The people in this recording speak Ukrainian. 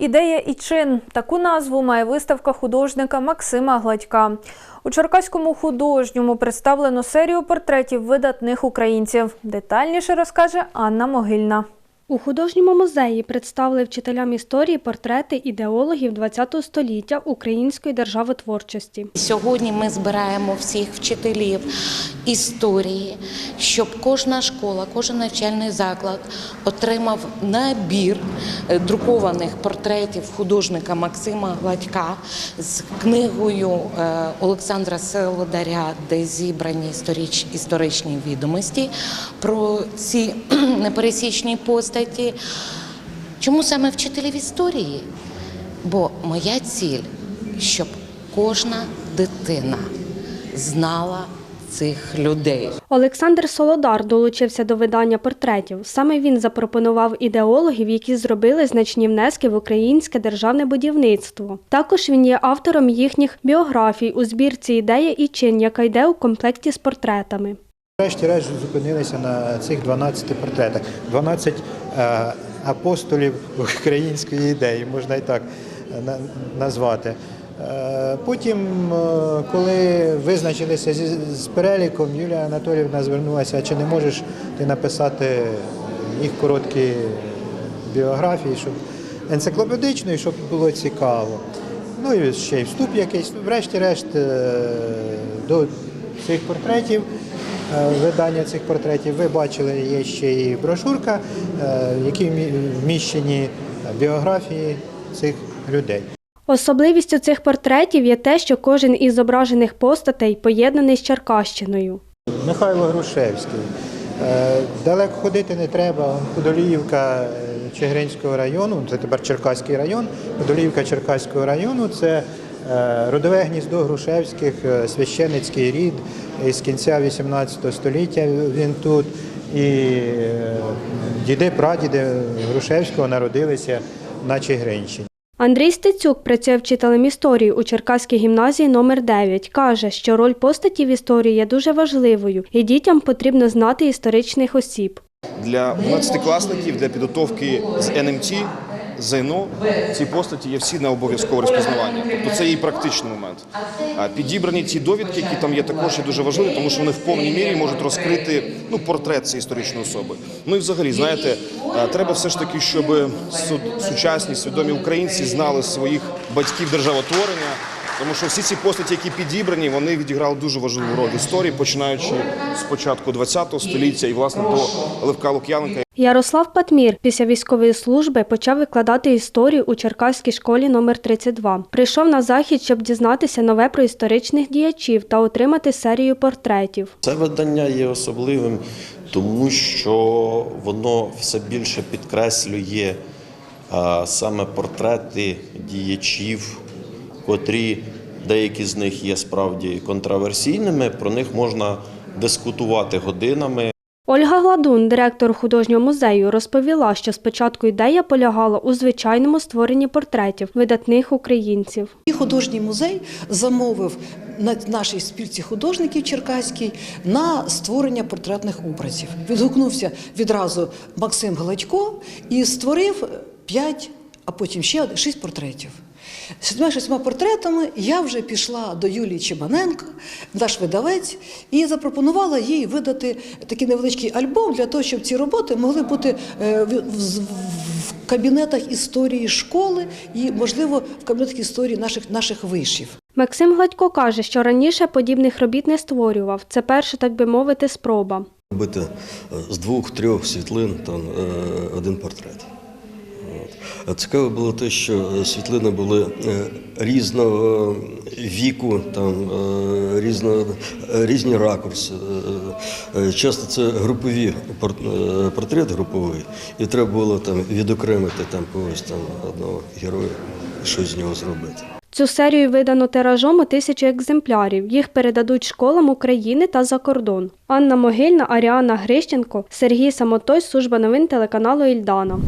Ідея і чин таку назву має виставка художника Максима Гладька. У Черкаському художньому представлено серію портретів видатних українців. Детальніше розкаже Анна Могильна. У художньому музеї представили вчителям історії портрети ідеологів ХХ століття української державотворчості. Сьогодні ми збираємо всіх вчителів історії, щоб кожна школа, кожен навчальний заклад отримав набір е, друкованих портретів художника Максима Гладька з книгою е, Олександра Селодаря, де зібрані історичні відомості про ці непересічні постаті. Чому саме вчителів історії? Бо моя ціль, щоб кожна дитина знала цих людей. Олександр Солодар долучився до видання портретів. Саме він запропонував ідеологів, які зробили значні внески в українське державне будівництво. Також він є автором їхніх біографій у збірці Ідея і чин, яка йде у комплекті з портретами. Врешті-решт зупинилися на цих 12 портретах. 12 е, апостолів української ідеї, можна і так е, назвати. Е, Потім, е, коли визначилися з переліком, Юлія Анатоліївна звернулася, чи не можеш ти написати їх короткі біографії, щоб енциклопедично і щоб було цікаво. Ну і ще й вступ якийсь. Врешті-решт е, до цих портретів, е, видання цих портретів, ви бачили, є ще і брошурка, е, в якій вміщені біографії цих людей. Особливістю цих портретів є те, що кожен із зображених постатей поєднаний з Черкащиною. Михайло Грушевський. Е, Далеко ходити не треба. Подоліївка е, Чигиринського району, це тепер Черкаський район. Подоліївка Черкаського району це е, родове гніздо Грушевських, е, священицький рід із кінця 18 століття він тут. І е, діди, прадіди Грушевського народилися на Чигиринщині. Андрій Стецюк працює вчителем історії у Черкаській гімназії номер 9 Каже, що роль постаті в історії є дуже важливою, і дітям потрібно знати історичних осіб. Для 11-класників для підготовки з НМТ, ЗНО, ці постаті є всі на обов'язкове розпізнавання. Тобто це її практичний момент. Підібрані ті довідки, які там є, також є дуже важливі, тому що вони в повній мірі можуть розкрити ну, портрет цієї історичної особи. Ну і взагалі, знаєте, треба все ж таки, щоб сучасні свідомі українці знали своїх батьків державотворення. Тому що всі ці постаті, які підібрані, вони відіграли дуже важливу роль в історії, починаючи з початку ХХ століття і власне до Левка Лук'яненка. Ярослав Патмір після військової служби почав викладати історію у Черкаській школі номер 32 Прийшов на захід, щоб дізнатися нове про історичних діячів та отримати серію портретів. Це видання є особливим, тому що воно все більше підкреслює саме портрети діячів, котрі деякі з них є справді контраверсійними. Про них можна дискутувати годинами. Ольга Гладун, директор художнього музею, розповіла, що спочатку ідея полягала у звичайному створенні портретів видатних українців. І художній музей замовив на нашій спілці художників Черкаській на створення портретних образів. Відгукнувся відразу Максим Гладько і створив п'ять, а потім ще шість портретів. З цими шістьма портретами я вже пішла до Юлії Чебаненко, наш видавець, і запропонувала їй видати такий невеличкий альбом для того, щоб ці роботи могли бути е, в- кабінетах історії школи і, можливо, в кабінетах історії наших, наших вишів. Максим Гладько каже, що раніше подібних робіт не створював. Це перша, так би мовити, спроба. робити з двох-трьох світлин там, е, один портрет. Цікаво було те, що е, світлини були е, різного віку, там, е, різно, е, різні ракурси. Е, е, Часто це групові пор- е, портрет груповий, і треба було там, відокремити там, когось там, одного героя, щось з нього зробити. Цю серію видано тиражом у тисячу екземплярів. Їх передадуть школам України та за кордон. Анна Могильна, Аріана Грищенко, Сергій Самотой, служба новин телеканалу Ільдана.